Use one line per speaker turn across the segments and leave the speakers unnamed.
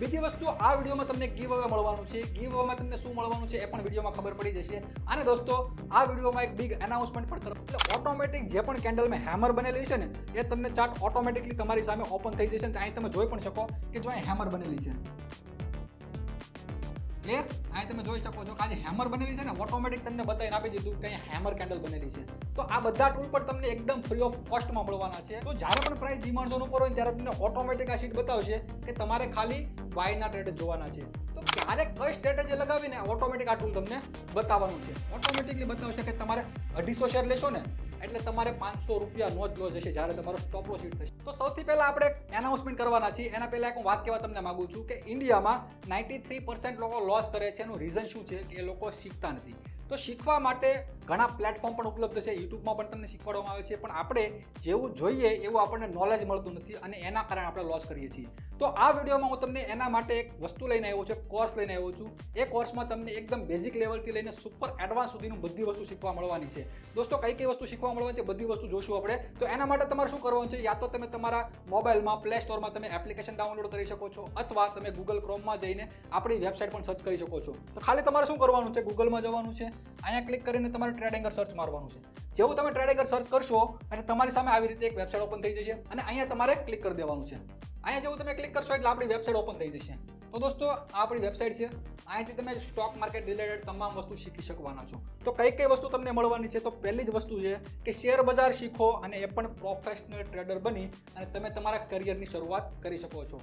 બીજી વસ્તુ આ વિડીયોમાં તમને ગીવ અવે મળવાનું છે. ગીવ અવેમાં તમને શું મળવાનું છે એ પણ વિડીયોમાં ખબર પડી જશે. અને દોસ્તો, આ વિડીયોમાં એક બિગ એનાઉન્સમેન્ટ પણ કરો. એટલે ઓટોમેટિક જે પણ કેન્ડલ મેં હેમર બનેલી છે ને, એ તમને ચાર્ટ ઓટોમેટિકલી તમારી સામે ઓપન થઈ જશે અને અહીં તમે જોઈ પણ શકો કે જો અહીં હેમર બનેલી છે. ક્લિયર અહીં તમે જોઈ શકો છો કે આજે હેમર બનેલી છે ને ઓટોમેટિક તમને બતાવીને આપી દીધું કે અહીંયા હેમર કેન્ડલ બનેલી છે. તો આ બધા ટૂલ પર તમને એકદમ ફ્રી ઓફ કોસ્ટમાં મળવાના છે. તો જ્યારે પણ પ્રાઇસ ડિમાન્ડ ઝોન ઉપર હોય ત્યારે તમને ઓટોમેટિક આ શીટ બતાવશે કે તમારે ખાલી બાયના ટ્રેડ જોવાના છે. તો ક્યારે કઈ સ્ટ્રેટેજી લગાવીને ઓટોમેટિક આ ટૂલ તમને બતાવવાનું છે? ઓટોમેટિકલી બતાવશે કે તમારે અઢીસો શેર લેશો ને એટલે તમારે પાંચસો રૂપિયા નો જ લો જશે જ્યારે તમારો સ્ટોપ લોસ હિટ થશે. તો સૌથી પહેલા આપણે એનાઉન્સમેન્ટ કરવાના છીએ. એના પહેલા એક હું વાત કહેવા તમને માગું છું કે ઇન્ડિયામાં નાઇન્ટી થ્રી પર્સન્ટ લોકો લોસ કરે છે. એનું રીઝન શું છે? કે એ લોકો શીખતા નથી. તો શીખવા માટે ઘણા પ્લેટફોર્મ પણ ઉપલબ્ધ છે. યુટ્યુબમાં પણ તમને શીખવાડવામાં આવે છે. પણ આપણે જેવું જોઈએ એવું આપણને નોલેજ મળતું નથી અને એના કારણે આપણે લોસ કરીએ છીએ. તો આ વિડીયોમાં હું તમને એના માટે એક વસ્તુ લઈને આવ્યો છું કોર્સ લઈને આવ્યો છું. એ કોર્સમાં તમને એકદમ બેઝિક લેવલથી લઈને સુપર એડવાન્સ સુધીનું બધી વસ્તુ શીખવા મળવાની છે. દોસ્તો, કઈ કઈ વસ્તુ શીખવા મળવાની છે બધી વસ્તુ જોશું આપણે. તો એના માટે તમારે શું કરવાનું છે? યા તો તમે તમારા મોબાઈલમાં પ્લે સ્ટોરમાં તમે એપ્લિકેશન ડાઉનલોડ કરી શકો છો, અથવા તમે ગૂગલ ક્રોમમાં જઈને આપણી વેબસાઇટ પણ સર્ચ કરી શકો છો. તો ખાલી તમારે શું કરવાનું છે? ગૂગલમાં જવાનું છે. અહીંયા ક્લિક કરીને તમારે ટ્રેડિંગર સર્ચ મારવાનું છે. જેવું તમે ટ્રેડિંગર સર્ચ કરશો અને તમારી સામે આવી રીતે એક વેબસાઇટ ઓપન થઈ જશે અને અહીંયા તમારે ક્લિક કરી દેવાનું છે. અહીંયા જેવું તમે ક્લિક કરશો એટલે આપણી વેબસાઇટ ઓપન થઈ જશે. તો દોસ્તો, આ આપણી વેબસાઇટ છે. અહીંથી તમે સ્ટોક માર્કેટ રિલેટેડ તમામ વસ્તુ શીખી શકવાના છો. તો કઈ કઈ વસ્તુ તમને મળવાની છે? તો પહેલી જ વસ્તુ છે કે શેર બજાર શીખો અને એ પણ પ્રોફેશનલ ટ્રેડર બની અને તમે તમારા કરિયરની શરૂઆત કરી શકો છો.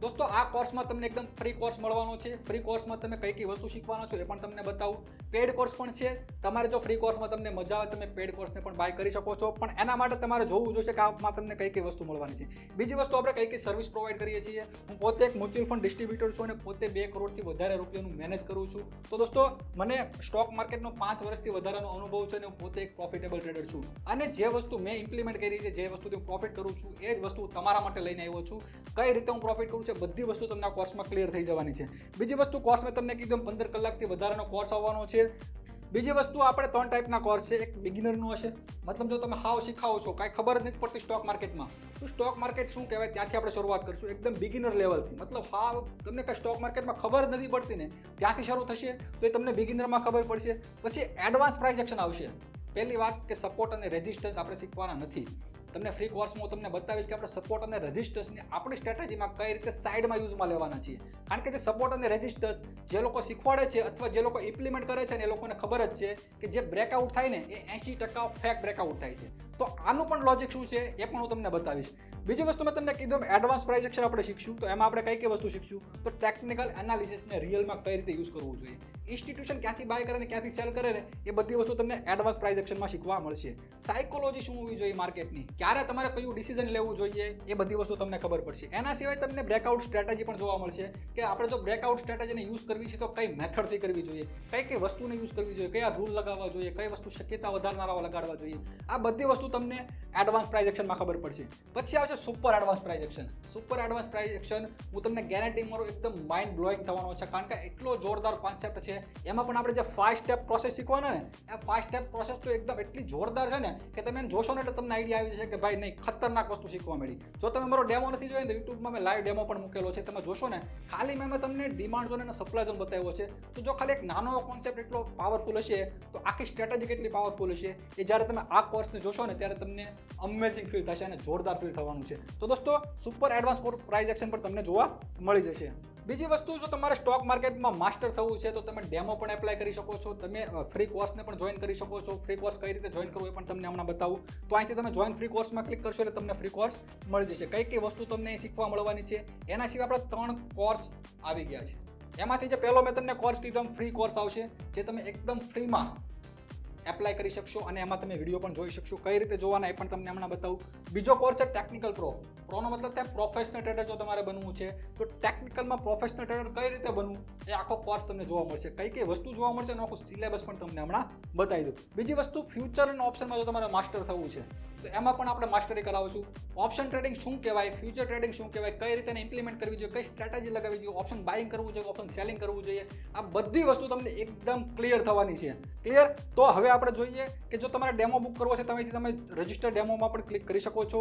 દોસ્તો, આ કોર્સમાં તમને એકદમ ફ્રી કોર્સ મળવાનો છે. ફ્રી કોર્સમાં તમે કઈ કઈ વસ્તુ શીખવાનો છો એ પણ તમને બતાવું. પેડ કોર્સ પણ છે. તમારે જો ફ્રી કોર્સમાં તમને મજા આવે, તમે પેડ કોર્સને પણ બાય કરી શકો છો. પણ એના માટે તમારે જોવું જોઈશે કે આમાં તમને કઈ કઈ વસ્તુ મળવાની છે. બીજી વસ્તુ આપણે કઈ કઈ સર્વિસ પ્રોવાઈડ કરીએ છીએ. હું પોતે એક મ્યુચ્યુઅલ ફંડ ડિસ્ટ્રીબ્યુટર છું અને પોતે બે કરોડથી વધારે રૂપિયાનું મેનેજ કરું છું. તો દોસ્તો, મને સ્ટોક માર્કેટનો પાંચ વર્ષથી વધારાનો અનુભવ છે અને હું પોતે એક પ્રોફિટેબલ ટ્રેડર છું. અને જે વસ્તુ મેં ઇમ્પ્લિમેન્ટ કરી છે, જે વસ્તુથી હું પ્રોફિટ કરું છું, એ જ વસ્તુ તમારા માટે લઈને આવ્યો છું. કઈ રીતે હું પ્રોફિટ કરું છું, બધી વસ્તુ તમને આ કોર્સમાં ક્લિયર થઈ જવાની છે. બીજી વસ્તુ કોર્સ મેં તમને કીધું પંદર કલાકથી વધારાનો કોર્સ આવવાનો છે. બીજી વસ્તુ, આપણે ત્રણ ટાઈપના કોર્સ છે. એક બિગિનરનું હશે. મતલબ જો તમે હાવ શીખાવો છો, કાંઈ ખબર જ નથી પડતી સ્ટોક માર્કેટમાં તો સ્ટોક માર્કેટ શું કહેવાય? ત્યાંથી આપણે શરૂઆત કરીશું, એકદમ બિગિનર લેવલથી મતલબ હાવ, તમને કાંઈ સ્ટોક માર્કેટમાં ખબર જ નથી પડતી ને, ત્યાંથી શરૂ થશે, તો એ તમને બિગિનરમાં ખબર પડશે. પછી એડવાન્સ પ્રાઇસ એક્શન આવશે. પહેલી વાત કે સપોર્ટ અને રેઝિસ્ટન્સ આપણે શીખવાના નથી. તમને ફ્રી કોર્સમાં હું તમને બતાવીશ કે આપણે સપોર્ટ અને રેઝિસ્ટન્સને આપણી સ્ટ્રેટેજીમાં કઈ રીતે સાઈડમાં યુઝમાં લેવાના છીએ. કારણ કે જે સપોર્ટ અને રજિસ્ટર્સ જે લોકો શીખવાડે છે અથવા જે લોકો ઇમ્પ્લિમેન્ટ કરે છે ને એ લોકોને ખબર જ છે કે જે બ્રેકઆઉટ થાય ને એ એંશી ટકા ફેક બ્રેકઆઉટ થાય છે. તો આનું પણ લોજિક શું છે એ પણ હું તમને બતાવીશ. બીજી વસ્તુ મેં તમને કીધું એડવાન્સ પ્રાઇઝેક્શન આપણે શીખશું. તો એમાં આપણે કઈ કઈ વસ્તુ શીખશું? તો ટેકનિકલ એનાલિસિસને રિયલમાં કઈ રીતે યુઝ કરવું જોઈએ? ઇન્સ્ટિટ્યુશન ક્યાંથી બાય કરે ને ક્યાંથી સેલ કરે ને એ બધી વસ્તુ તમને એડવાન્સ એક્શનમાં શીખવા મળશે. સાયકોલોજી શું હોવી જોઈએ માર્કેટની ક્યારે તમારે કયું ડિસિઝન લેવું જોઈએ? એ બધી વસ્તુ તમને ખબર પડશે. એના સિવાય તમને બ્રેકઆઉટ સ્ટ્રેટેજી પણ જોવા મળશે કે આપણે જો બ્રેકઆઉટ સ્ટ્રેટેજીને યુઝ કરવી છે તો કઈ મેથડથી કરવી જોઈએ? કઈ કઈ વસ્તુને યુઝ કરવી જોઈએ? કયા રૂલ લગાવવા જોઈએ? કઈ વસ્તુ શક્યતા વધારનારાઓ લગાડવા જોઈએ? આ બધી વસ્તુ તમને એડવાન્સ પ્રાઇઝેક્શનમાં ખબર પડશે. પછી આવશે super advance price action super advance price action હું તમને ગેરંટી મારું એકદમ માઇન્ડ બ્લોઈંગ થવાનો છે કારણ કે એટલો જોરદાર કોન્સેપ્ટ છે એમાં પણ આપણે જે ફાઇવ સ્ટેપ પ્રોસેસ શીખવાના ને, એ ફાઇવ સ્ટેપ પ્રોસેસ તો એકદમ એટલી જોરદાર છે ને કે તમે જોશો ને એટલે તમને આઈડિયા આવી જશે કે ભાઈ નહીં, ખતરનાક વસ્તુ શીખવા મળી. જો તમે મારો ડેમો નથી જોયો ને યુટ્યુબમાં મેં લાઈવ ડેમો પણ મૂકેલો છે. તમે જોશો ને, ખાલી મેં તમને ડિમાન્ડ ઝોન સપ્લાય ઝોન બતાવ્યો છે. તો જો ખાલી એક નાનો કોન્સેપ્ટ એટલો પાવરફુલ હશે, તો આખી સ્ટ્રેટેજી કેટલી પાવરફુલ હશે? એ જ્યારે તમે આ કોર્સને જોશો ને, ત્યારે તમને અમેઝિંગ ફીલ થશે અને જોરદાર ફીલ થવાનું છે. તો દોસ્તો સુપર એડવાન્સ પ્રાઇઝ એક્શન પર તમને જોવા મળી જશે. બીજી વસ્તુ, જો તમારે સ્ટોક માર્કેટમાં માસ્ટર થવું છે, તો તમે ડેમો પણ એપ્લાય કરી શકો છો. તમે ફ્રી કોર્સને પણ જોઈન કરી શકો છો. ફ્રી કોર્સ કઈ રીતે જોઈન કરવું એ પણ તમને હમણાં બતાવું. તો અહીંથી તમે જોઈન ફ્રી કોર્સમાં ક્લિક કરશો એટલે તમને ફ્રી કોર્સ મળી જશે. કઈ કઈ વસ્તુ તમને અહીં શીખવા મળવાની છે? એના સિવાય આપણે ત્રણ કોર્સ આવી ગયા છે. એમાંથી જે પહેલો મેં તમને કોર્સ કીધો ફ્રી કોર્સ આવશે, જે તમે એકદમ ફ્રીમાં એપ્લાય કરી શકશો અને એમાં તમે વીડિયો પણ જોઈ શકશો. કઈ રીતે જોવાના એ પણ તમને હમણાં બતાવું. બીજો કોર્સ છે ટેકનિકલ પ્રો પ્રોનો મતલબ કે પ્રોફેશનલ ટ્રેડર જો તમારે બનવું છે, તો ટેકનિકલમાં પ્રોફેશનલ ટ્રેડર કઈ રીતે બનવું? એ આખો કોર્સ તમને જોવા મળશે. કઈ કઈ વસ્તુ જોવા મળશે એનો આખો સિલેબસ પણ તમને હમણાં બતાવી દઉં. બીજી વસ્તુ ફ્યુચર અને ઓપ્શનમાં જો તમારે માસ્ટર થવું છે, તો એમાં પણ આપણે માસ્ટરી કરાવશું ઓપ્શન ટ્રેડિંગ શું કહેવાય? ફ્યુચર ટ્રેડિંગ શું કહેવાય? કઈ રીતે ઇમ્પ્લિમેન્ટ કરવી જોઈએ? કઈ સ્ટ્રેટેજી લગાવવી જોઈએ? ઓપ્શન બાઇંગ કરવું જોઈએ? ઓપ્શન સેલિંગ કરવું જોઈએ? આ બધી વસ્તુ તમને એકદમ ક્લિયર થવાની છે. ક્લિયર તો હવે આપણે જોઈએ કે જો તમારે ડેમો બુક કરવો છે તમે તમે રજિસ્ટર ડેમોમાં પણ ક્લિક કરી શકો છો.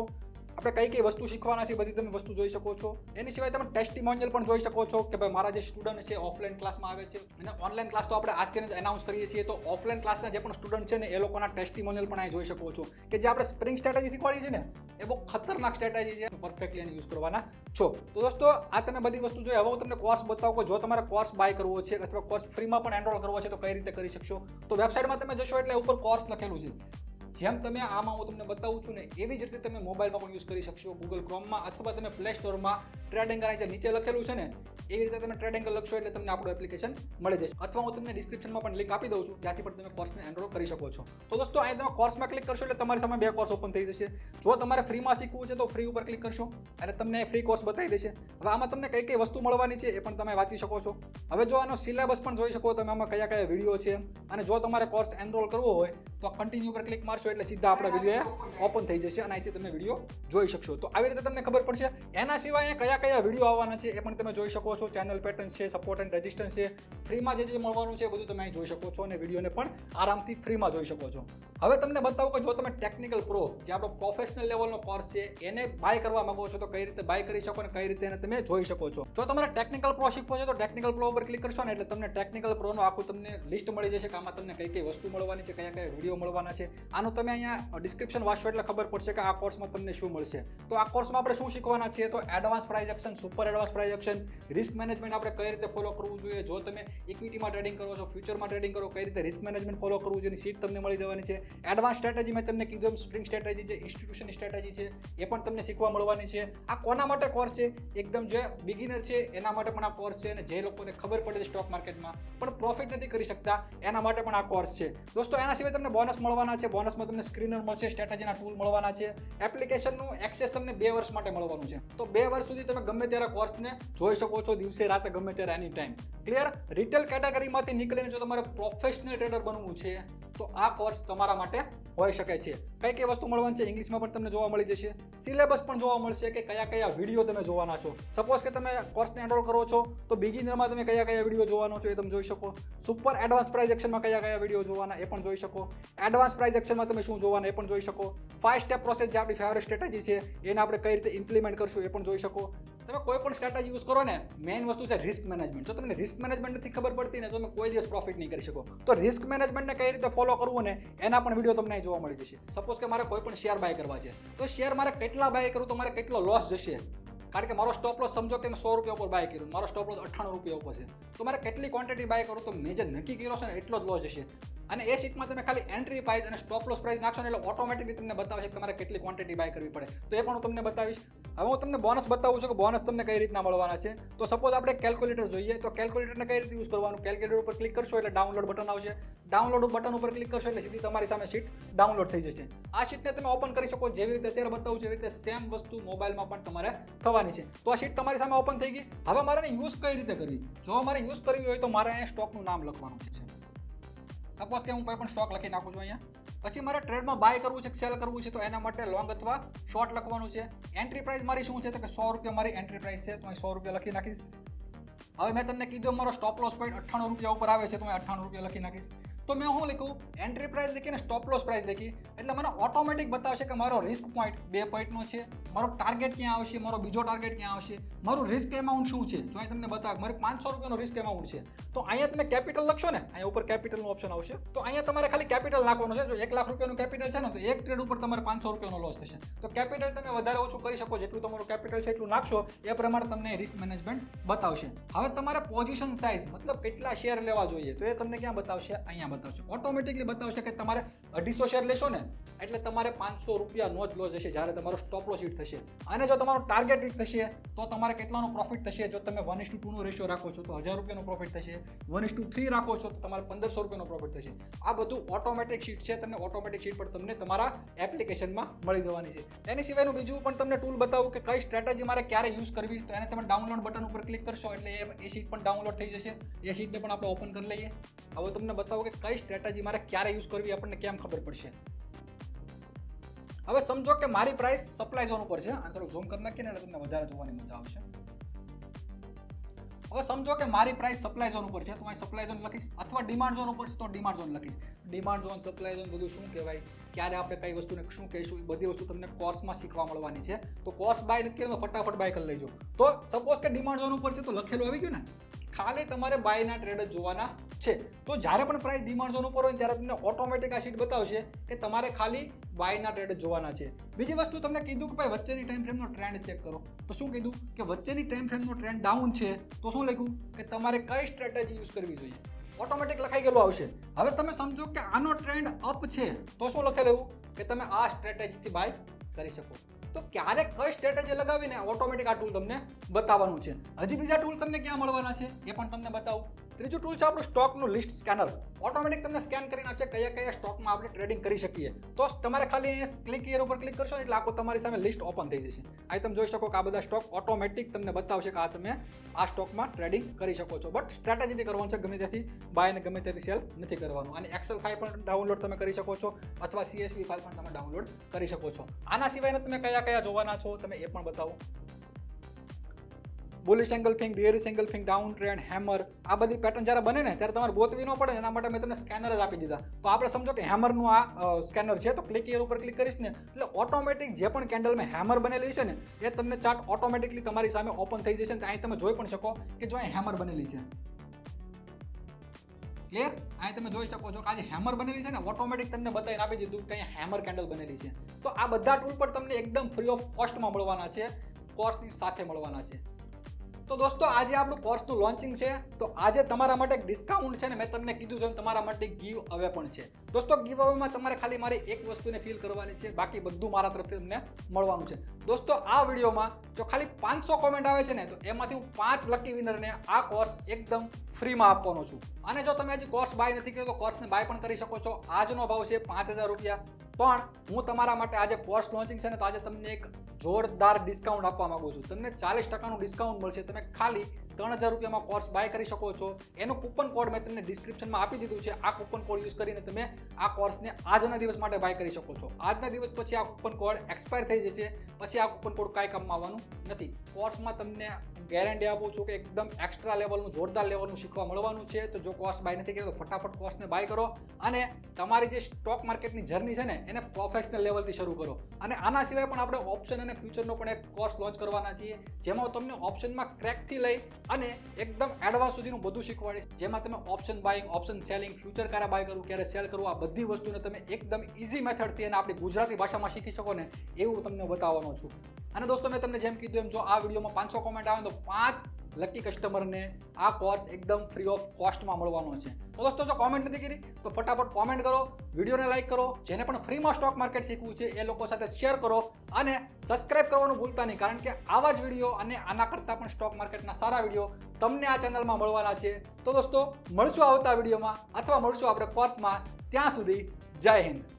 આપણે કઈ કઈ વસ્તુ શીખવાના છે બધી તમે વસ્તુ જોઈ શકો છો. એની સિવાય તમે ટેસ્ટિમોનિયલ પણ જોઈ શકો છો કે ભાઈ મારા જે સ્ટુડન્ટ છે ઓફલાઈન ક્લાસમાં આવે છે. અને ઓનલાઈન ક્લાસ તો આપણે આજથી જ એનાઉન્સ કરીએ છીએ. તો ઓફલાઈન ક્લાસના જે પણ સ્ટુડન્ટ છે ને, એ લોકોના ટેસ્ટિમોનિયલ પણ અહીં જોઈ શકો છો. કે જે આપણે સ્પ્રિંગ સ્ટ્રેટેજી શીખવાડી છે ને, એ બહુ ખતરનાક સ્ટ્રેટેજી છે. પરફેક્ટલી એને યુઝ કરવાના છો. તો દોસ્તો, આ તમે બધી વસ્તુ જોઈ, હવે હું તમને કોર્સ બતાવું કે જો તમારે કોર્સ બાય કરવો છે, અથવા કોર્સ ફ્રીમાં પણ એનરોલ કરવો છે, તો કઈ રીતે કરી શકશો? તો વેબસાઇટમાં તમે જશો એટલે ઉપર કોર્સ લખેલું છે. જેમ તમે આમાં હું તમને બતાવું છું ને, એવી જ રીતે તમે મોબાઈલમાં પણ યુઝ કરી શકશો ગૂગલ ક્રોમમાં અથવા તમે પ્લે સ્ટોરમાં ટ્રેડિંગ જે નીચે લખેલું છે ને એવી રીતે તમે ટ્રેડિંગ લખશો એટલે તમને આપણું એપ્લિકેશન મળી જશે. અથવા હું તમને ડિસ્ક્રિપ્શનમાં પણ લિંક આપી દઉં છું ત્યાંથી પણ તમે કોર્સને એનરોલ કરી શકો છો. તો દોસ્તો અહીં તમે કોર્સમાં ક્લિક કરશો એટલે તમારી સામે બે કોર્સ ઓપન થઈ જશે. જો તમારે ફ્રીમાં શીખવું છે તો ફ્રી ઉપર ક્લિક કરશો, અને તમને ફ્રી કોર્સ બતાવી દેશે. હવે આમાં તમને કઈ કઈ વસ્તુ મળવાની છે એ પણ તમે વાંચી શકો છો. હવે જો આનો સિલેબસ પણ જોઈ શકો તમે, આમાં કયા કયા વીડિયો છે. અને જો તમારે કોર્સ એનરોલ કરવો હોય, તો કન્ટિન્યુ પર ક્લિક મારશો એટલે સીધા આપણા વીડિયો ઓપન થઈ જશે અને અહીંથી તમે વીડિયો જોઈ શકશો. તો આવી રીતે તમને ખબર પડશે. એના સિવાય કયા કયા વીડિયો આવવાના છે એ પણ તમે જોઈ શકો છો. ચેનલ પેટર્ન છે સપોર્ટ એન્ડ રેઝિસ્ટન્સ છે. ફ્રીમાં જે જે મળવાનું છે એ બધું તમે અહીં જોઈ શકો છો અને વિડીયોને પણ આરામથી ફ્રીમાં જોઈ શકો છો. હવે તમને બતાવું કે જો તમે ટેકનિકલ પ્રો જે આપણો પ્રોફેશનલ લેવલનો કોર્સ છે, એને બાય કરવા માંગો છો, તો કઈ રીતે બાય કરી શકો અને કઈ રીતે એને તમે જોઈ શકો છો. જો તમારે ટેકનિકલ પ્રો શીખવો છે, તો ટેકનિકલ પ્રો ઉપર ક્લિક કરશો ને, એટલે તમને ટેકનિકલ પ્રોનો આખું તમને લિસ્ટ મળી જશે કે આમાં તમને કઈ કઈ વસ્તુ મળવાની છે, કયા કયા વીડિયો મળવાના છે. આનું તમે અહીંયા ડિસ્ક્રિપ્શન વાંચશો એટલે ખબર પડશે કે આ કોર્સમાં તમને શું મળશે. તો આ કોર્સમાં આપણે શું શીખવાના છીએ? તો advance price action super advance price action risk management આપણે કઈ રીતે ફોલો કરવું જોઈએ? જો તમે ઇક્વિટીમાં ટ્રેડિંગ કરો છો ફ્યુચરમાં ટ્રેડિંગ કરો, કઈ રીતે રિસ્ક મેનેજમેન્ટ ફોલો કરવું જોઈએ? સીટ તમને મળી જવાની છે. એડવાન્સ સ્ટ્રેટેજી મેં તમને કીધું એમ સ્પ્રિંગ સ્ટ્રેટેજી છે ઇન્સ્ટિટ્યુશન સ્ટ્રેટેજી છે, એ પણ તમને શીખવા મળવાની છે. આ કોના માટે કોર્સ છે? એકદમ જે બિગિનર છે, એના માટે પણ આ કોર્સ છે અને જે લોકોને ખબર પડે છે સ્ટોક માર્કેટમાં પણ પ્રોફિટ નથી કરી શકતા, એના માટે પણ આ કોર્સ છે. દોસ્તો, એના સિવાય તમને બોનસ મળવાના છે. બોનસમાં તમને સ્ક્રીનર મળશે સ્ટ્રેટેજીના ટૂલ મળવાના છે. એપ્લિકેશનનું એક્સેસ તમને બે વર્ષ માટે મળવાનું છે. તો બે વર્ષ સુધી તમે ગમે ત્યારે કોર્સને જોઈ શકો છો, દિવસે રાતે ગમે ત્યારે એની ટાઈમ ક્લિયર રિટેલ કેટેગરીમાંથી નીકળીને જો તમારે પ્રોફેશનલ ટ્રેડર બનવું છે તો આ કોર્સ તમારા માટે હોઈ શકે છે. કઈ કઈ વસ્તુ મળવાની છે? ઇંગ્લિશમાં પણ તમને જોવા મળી જશે. સિલેબસ પણ જોવા મળશે કે કયા કયા વીડિયો તમે જોવાના છો. સપોઝ કે તમે કોર્સને એનરોલ કરો છો, તો બિગિનરમાં તમે કયા કયા વીડિયો જોવાનો છો એ તમે જોઈ શકો. સુપર એડવાન્સ પ્રાઇઝ એક્શનમાં કયા કયા વીડિયો જોવાના એ પણ જોઈ શકો. એડવાન્સ પ્રાઇઝ એક્શનમાં તમે શું જોવાના એ પણ જોઈ શકો. ફાઇવ સ્ટેપ પ્રોસેસ જે આપણી ફેવરેટ સ્ટ્રેટેજી છે, એને આપણે કઈ રીતે ઇમ્પ્લિમેન્ટ કરશું એ પણ જોઈ શકો. તમે કોઈ પણ સ્ટ્રેટેજી યુઝ કરો ને મેઇન વસ્તુ છે રિસ્ક મેનેજમેન્ટ જો તમને રિસ્ક મેનેજમેન્ટ નથી ખબર પડતી ને, તો તમે કોઈ દિવસ પ્રોફિટ નહીં કરી શકો. તો રિસ્ક મેનેજમેન્ટને કઈ રીતે ફોલો કરવું ને, એના પણ વીડિયો તમને જોવા મળી જશે. સપોઝ કે મારે કોઈ પણ શેર બાય કરવા છે. તો શેર મારે કેટલા બાય કરું તો મારે કેટલો લોસ જશે? કારણ કે મારો સ્ટોપ લોસ સમજો કે મેં સો રૂપિયા ઉપર બાય કર્યું, મારો સ્ટોપ લોસ અઠ્ઠાણું રૂપિયા ઉપર છે. તો મારે કેટલી ક્વોન્ટિટી બાય કરું તો મેં જે નક્કી કર્યો છે ને, એટલો જ લોસ જશે. અને એ શીટમાં તમે ખાલી એન્ટ્રી પ્રાઇસ અને સ્ટોપ લોસ પ્રાઇસ નાખશો ને એટલે ઓટોમેટિકલી તમને બતાવશે કે તમારે કેટલી ક્વોન્ટિટી બાય કરવી પડે. તો એ પણ હું તમને બતાવીશ. હવે હું તમને બોનસ બતાવું છું કે બોનસ તમને કઈ રીતના મળવાના છે. તો સપોઝ આપણે કેલ્ક્યુલેટર જોઈએ, તો કેલ્ક્યુલેટરને કઈ રીતે યુઝ કરવાનું? કેલ્ક્યુલેટર ઉપર ક્લિક કરશો એટલે ડાઉનલોડ બટન આવશે. ડાઉનલોડ બટન ઉપર ક્લિક કરશો એટલે સીધી તમારી સામે શીટ ડાઉનલોડ થઈ જશે. આ શીટને તમે ઓપન કરી શકો, જેવી રીતે અત્યારે બતાવું, જેવી રીતે સેમ વસ્તુ મોબાઈલમાં પણ તમારે થવાની છે. તો આ શીટ તમારી સામે ઓપન થઈ ગઈ. હવે મારે યુઝ કઈ રીતે કરવી? જો મારે યુઝ કરવી હોય તો મારે અહીંયા સ્ટોકનું નામ લખવાનું છે. સપોઝ કે હું કોઈ પણ સ્ટોક લખી નાખું છું અહીંયા. પછી મારે ટ્રેડમાં બાય કરવું છે કે સેલ કરવું છે તો એના માટે લોંગ અથવા શોર્ટ લખવાનું છે. એન્ટ્રી પ્રાઇસ મારી શું છે તો કે સો રૂપિયા મારી એન્ટ્રી પ્રાઇસ છે તો અહીં સો રૂપિયા લખી નાખીશ. હવે મેં તમને કીધું મારો સ્ટોપ લોસ પોઈન્ટ અઠ્ઠાણું રૂપિયા ઉપર આવે છે તો હું અઠ્ઠાણું રૂપિયા લખી નાખીશ. તો મેં શું લખ્યું? એન્ટ્રી પ્રાઇસ લખી અને સ્ટોપ લોસ પ્રાઇસ લખી. એટલે મને ઓટોમેટિક બતાવશે કે મારો રિસ્ક પોઈન્ટ બે પોઈન્ટનો છે, મારો ટાર્ગેટ ક્યાં આવશે, મારો બીજો ટાર્ગેટ ક્યાં આવશે, મારું રિસ્ક એમાઉન્ટ શું છે? જો અહીં તમને બતાવ, મારે પાંચસો રૂપિયાનો રિસ્ક એમાઉન્ટ છે. તો અહીંયા તમે કેપિટલ લખશો ને, અહીંયા ઉપર કેપિટલનું ઓપ્શન આવશે. તો અહીંયા તમારે ખાલી કેપિટલ નાખવાનું છે. જો એક લાખ રૂપિયાનું કેપિટલ છે ને, તો એક ટ્રેડ ઉપર તમારે પાંચસો રૂપિયાનો લોસ થશે. તો કેપિટલ તમે વધારે ઓછું કરી શકો, જેટલું તમારું કેપિટલ છે એટલું નાખશો. એ પ્રમાણે તમને રિસ્ક મેનેજમેન્ટ બતાવશે. હવે તમારે પોઝિશન સાઇઝ મતલબ કેટલા શેર લેવા જોઈએ, તો એ તમને ક્યાં બતાવશે? અહીંયા બતાવશે. ઓટોમેટિકલી બતાવશે કે તમારે અઢીસો શેર લેશો ને, એટલે તમારે પાંચસો રૂપિયાનો જ લોસ હશે જ્યારે તમારો સ્ટોપ લોસ હિટ થશે. અને જો તમારો ટાર્ગેટ હિટ થશે, તો તમારે કેટલાનો પ્રોફિટ થશે? જો તમે વન ઇસ ટુ ટુનો રેશિયો રાખો છો, તો હજાર રૂપિયાનો પ્રોફિટ થશે. વન ઇસ ટુ થ્રી રાખો છો, તો તમારે પંદરસો રૂપિયાનો પ્રોફિટ થશે. આ બધું ઓટોમેટિક શીટ છે, તમને ઓટોમેટિક શીટ પર તમને તમારા એપ્લિકેશનમાં મળી જવાની છે. એની સિવાયનું બીજું પણ તમને ટૂલ બતાવું કે કઈ સ્ટ્રેટેજી મારે ક્યારે યુઝ કરવી, તો એને તમે ડાઉનલોડ બટન ઉપર ક્લિક કરશો, એટલે એ એ શીટ પણ ડાઉનલોડ થઈ જશે. એ શીટને પણ આપણે ઓપન કરી લઈએ. હવે તમને બતાવું કે કઈ સ્ટ્રેટેજી મારે ક્યારે યુઝ કરવી આપણને કેમ ખબર પડશે? હવે સમજો કે મારી પ્રાઇસ સપ્લાય ઝોન ઉપર છે. અને થોડું ઝૂમ કરી નાખીએ ને એટલે તમને વધારે જોવાની મજા આવશે. હવે સમજો કે મારી પ્રાઇસ સપ્લાય ઝોન ઉપર છે. તો અહીં સપ્લાય ઝોન લખીશ અથવા ડિમાન્ડ ઝોન ઉપર છે તો ડિમાન્ડ ઝોન લખીશ. ડિમાન્ડ ઝોન સપ્લાય ઝોન બધું શું કહેવાય? ક્યારે આપણે કઈ વસ્તુને શું કહીશું? એ બધી વસ્તુ તમને કોર્સમાં શીખવા મળવાની છે. તો કોર્સ બાય નક્કી ફટાફટ બાય કરી લેજો. તો સપોઝ કે ડિમાન્ડ ઝોન ઉપર છે તો લખેલું આવી ગયું ને? ખાલી તમારે બાયના ટ્રેડ જ જોવાના છે. તો જ્યારે પણ પ્રાઇસ ડિમાન્ડ ઝોન ઉપર હોય ત્યારે તમને ઓટોમેટિક આ શીટ બતાવશે કે તમારે ખાલી બાયના ટ્રેડ જોવાના છે. બીજી વસ્તુ તમને કીધું કે ભાઈ વચ્ચેની ટાઈમ ફ્રેમનો ટ્રેન્ડ ચેક કરો. તો શું કીધું? કે વચ્ચેની ટાઈમ ફ્રેમનો ટ્રેન્ડ ડાઉન છે. તો શું લખ્યું? કે તમારે કઈ સ્ટ્રેટેજી યુઝ કરવી જોઈએ. ઓટોમેટિક લખાઈ ગયેલું આવશે. હવે તમે સમજો કે આનો ટ્રેન્ડ અપ છે. તો શું લખેલું? કે તમે આ સ્ટ્રેટેજીથી બાય કરી શકો. તો ક્યારે કઈ સ્ટ્રેટેજી લગાવીને ઓટોમેટિક આ ટૂલ તમને બતાવવાનું છે. હજી બીજા ટૂલ તમને ક્યાં મળવાના છે એ પણ તમને બતાવું. ત્રીજું ટૂલ છે આપણું સ્ટોકનું લિસ્ટ સ્કેનર ઓટોમેટિક તમને સ્કેન કરીને આપશે કયા કયા સ્ટોકમાં આપણે ટ્રેડિંગ કરી શકીએ. તો તમારે ખાલી ક્લિક હિયર ઉપર ક્લિક કરશો એટલે આખું તમારી સામે લિસ્ટ ઓપન થઈ જશે. અહીં તમે જોઈ શકો કે આ બધા સ્ટોક ઓટોમેટિક તમને બતાવશે કે આ તમે આ સ્ટોકમાં ટ્રેડિંગ કરી શકો છો. બટ સ્ટ્રેટેજીથી કરવાનું છે, ગમે ત્યાંથી બાય અને ગમે ત્યાંથી સેલ નથી કરવાનું. અને એક્સેલ ફાઇલ પણ ડાઉનલોડ તમે કરી શકો છો, અથવા સીએસવી ફાઇલ પણ તમે ડાઉનલોડ કરી શકો છો. આના સિવાયના તમે કયા કયા જોવાના છો, તમે એ પણ બતાવો. Bullish engulfing bearish engulfing down trend hammer આ બધી પેટર્ન જ્યારે બને ને, ત્યારે તમારે ગોતવી ન પડે એના માટે મેં તમને સ્કેનર જ આપી દીધા. તો આપણે સમજો કે હેમરનું આ સ્કેનર છે, તો ક્લિક એર ઉપર ક્લિક કરીશ ને, એટલે ઓટોમેટિક જે પણ કેન્ડલમાં હેમર બનેલી છે ને, એ તમને ચાર્ટ ઓટોમેટિકલી તમારી સામે ઓપન થઈ જશે ને અહીં તમે જોઈ પણ શકો કે જો અહીં હેમર બનેલી છે. ક્લિયર અહીં તમે જોઈ શકો છો કે આજે હેમર બનેલી છે ને ઓટોમેટિક તમને બતાવીને આપી દીધું કે અહીંયા હેમર કેન્ડલ બનેલી છે. તો આ બધા ટૂલ પર તમને એકદમ ફ્રી ઓફ કોસ્ટમાં મળવાના છે કોસ્ટની સાથે મળવાના છે. તો દોસ્તો, આજે આપણું કોર્સનું લોન્ચિંગ છે. તો આજે તમારા માટે ડિસ્કાઉન્ટ છે ને, મેં તમને કીધું છે તમારા માટે ગીવ અવે પણ છે. દોસ્તો ગીવ અવેમાં તમારે ખાલી મારી એક વસ્તુને ફીલ કરવાની છે, બાકી બધું મારા તરફથી તમને મળવાનું છે. દોસ્તો, આ વિડીયોમાં જો ખાલી પાંચસો કોમેન્ટ આવે છે ને, તો એમાંથી હું પાંચ લકી વિનરને આ કોર્સ એકદમ ફ્રીમાં આપવાનો છું. અને જો તમે હજી કોર્સ બાય નથી કર્યો, તો કોર્સને બાય પણ કરી શકો છો. આજનો ભાવ છે પાંચ હજાર રૂપિયા. પણ હું તમારા માટે આજે કોર્સ લોન્ચિંગ છે ને તો આજે તમને એક જોરદાર ડિસ્કાઉન્ટ આપવા માગું છું. તમને ચાલીસ ટકાનું ડિસ્કાઉન્ટ મળશે. તમે ખાલી ત્રણ હજાર રૂપિયામાં કોર્સ બાય કરી શકો છો. એનો કૂપન કોડ મેં તમને ડિસ્ક્રિપ્શનમાં આપી દીધું છે. આ કૂપન કોડ યુઝ કરીને તમે આ કોર્સને આજના દિવસ માટે બાય કરી શકો છો. આજના દિવસ પછી આ કૂપન કોડ એક્સપાયર થઈ જશે. પછી આ કૂપન કોડ કાંઈ કામમાં આવવાનું નથી. કોર્સમાં તમને ગેરંટી આપું છું કે એકદમ એક્સ્ટ્રા લેવલનું જોરદાર લેવલનું શીખવા મળવાનું છે. તો જો કોર્સ બાય નથી કર્યો, તો ફટાફટ કોર્સને બાય કરો. અને તમારી જે સ્ટોક માર્કેટની જર્ની છે ને, એને પ્રોફેશનલ લેવલથી શરૂ કરો. અને આના સિવાય પણ આપણે ઓપ્શન અને ફ્યુચરનો પણ એક કોર્સ લોન્ચ કરવાના છીએ. જેમાં તમને ઓપ્શનમાં ક્રેકથી લઈ અને એકદમ એડવાન્સ સુધીનું બધું શીખવાડીશ જેમાં તમે option buying option selling future ક્યારે બાય કરવું, ક્યારે સેલ કરવું, આ બધી વસ્તુને તમે એકદમ ઇઝી મેથડથી અને આપણી ગુજરાતી ભાષામાં શીખી શકો ને એવું તમને બતાવવાનો છું. અને દોસ્તો, મેં તમને જેમ કીધું એમ, જો આ વિડીયોમાં પાંચસો કોમેન્ટ આવે તો પાંચ લકી કસ્ટમરને આ કોર્સ એકદમ ફ્રી ઓફ કોસ્ટમાં મળવાનો છે. તો દોસ્તો, જો કોમેન્ટ નથી કરી, તો ફટાફટ કોમેન્ટ કરો વિડીયોને લાઈક કરો, જેને પણ ફ્રીમાં સ્ટોક માર્કેટ શીખવું છે, એ લોકો સાથે શેર કરો અને સબસ્ક્રાઇબ કરવાનું ભૂલતા નહીં, કારણ કે આવા જ વીડિયો અને આના કરતાં પણ સ્ટોક માર્કેટના સારા વીડિયો તમને આ ચેનલમાં મળવાના છે. તો દોસ્તો, મળશું આવતા વિડીયોમાં અથવા મળશું આપણે કોર્સમાં ત્યાં સુધી જય હિન્દ.